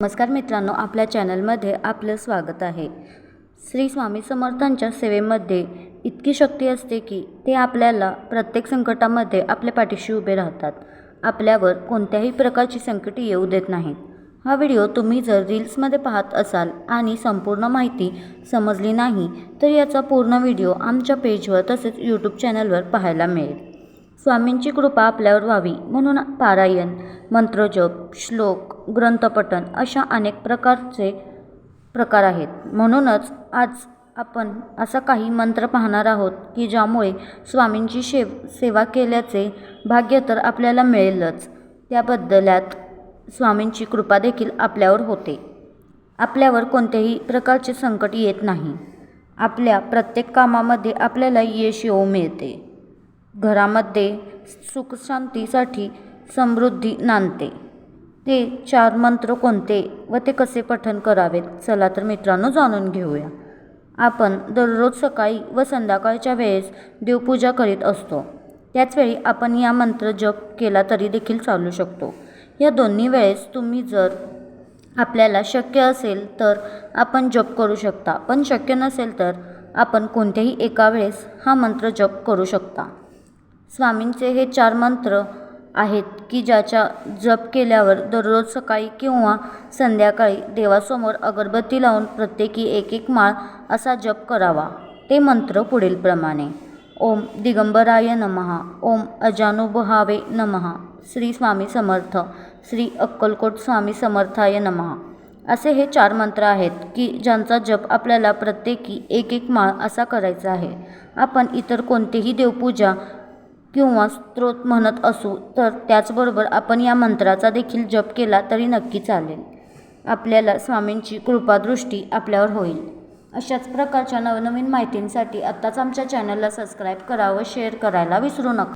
नमस्कार मित्रांनो आपल्या चॅनलमध्ये आपलं स्वागत आहे. श्री स्वामी समर्थांच्या सेवेमध्ये इतकी शक्ती असते की ते आपल्याला प्रत्येक संकटामध्ये आपल्या पाठीशी उभे राहतात. आपल्यावर कोणत्याही प्रकारची संकटे येऊ देत नाहीत हा व्हिडिओ तुम्ही जर रील्समध्ये पाहत असाल आणि संपूर्ण माहिती समजली नाही तर याचा पूर्ण व्हिडिओ आमच्या पेजवर तसेच यूट्यूब चॅनलवर पाहायला मिळेल. स्वामींची कृपा आपल्यावर व्हावी म्हणून पारायण मंत्रजप श्लोक ग्रंथपठण अशा अनेक प्रकारचे प्रकार आहेत. म्हणूनच आज आपण असा काही मंत्र पाहणार आहोत की ज्यामुळे स्वामींची शेव सेवा केल्याचे भाग्य तर आपल्याला मिळेलच. त्याबद्दल्यात स्वामींची कृपा देखील आपल्यावर होते. आपल्यावर कोणत्याही प्रकारचे संकट येत नाही. आपल्या प्रत्येक कामामध्ये आपल्याला यश येऊ मिळते. घरामध्ये सुखशांतीसाठी समृद्धी नांदते. ते चार मंत्र कोणते व ते कसे पठण करावेत चला तर मित्रांनो जाणून घेऊया. आपण दररोज सकाळी व संध्याकाळच्या वेळेस देवपूजा करीत असतो. त्याचवेळी आपण या मंत्र जप केला तरी देखील चालू शकतो. या दोन्ही वेळेस तुम्ही जर आपल्याला शक्य असेल तर आपण जप करू शकता. पण शक्य नसेल तर आपण कोणत्याही एका वेळेस हा मंत्र जप करू शकता. स्वामींचे हे चार मंत्र आहेत की ज्याच्या जप केल्यावर दररोज सकाळी किंवा संध्याकाळी देवासमोर अगरबत्ती लावून प्रत्येकी एक एक माळ असा जप करावा. ते मंत्र पुढीलप्रमाणे ओम दिगंबराय नमः. ओम अजानुभावे नमः. श्री स्वामी समर्थ. श्री अक्कलकोट स्वामी समर्थाय नमः. असे हे चार मंत्र आहेत की ज्यांचा जप आपल्याला प्रत्येकी एक एक माळ असा करायचा आहे. आपण इतर कोणतीही देवपूजा किंवा स्तोत्र म्हणत असू तर त्याचबरोबर आपण या मंत्राचा देखील जप केला तरी नक्की चालेल. आपल्याला स्वामींची कृपादृष्टी आपल्यावर होईल. अशाच प्रकारच्या नवनवीन माहितींसाठी आत्ताच आमच्या चॅनलला सबस्क्राईब करा व शेअर करायला विसरू नका.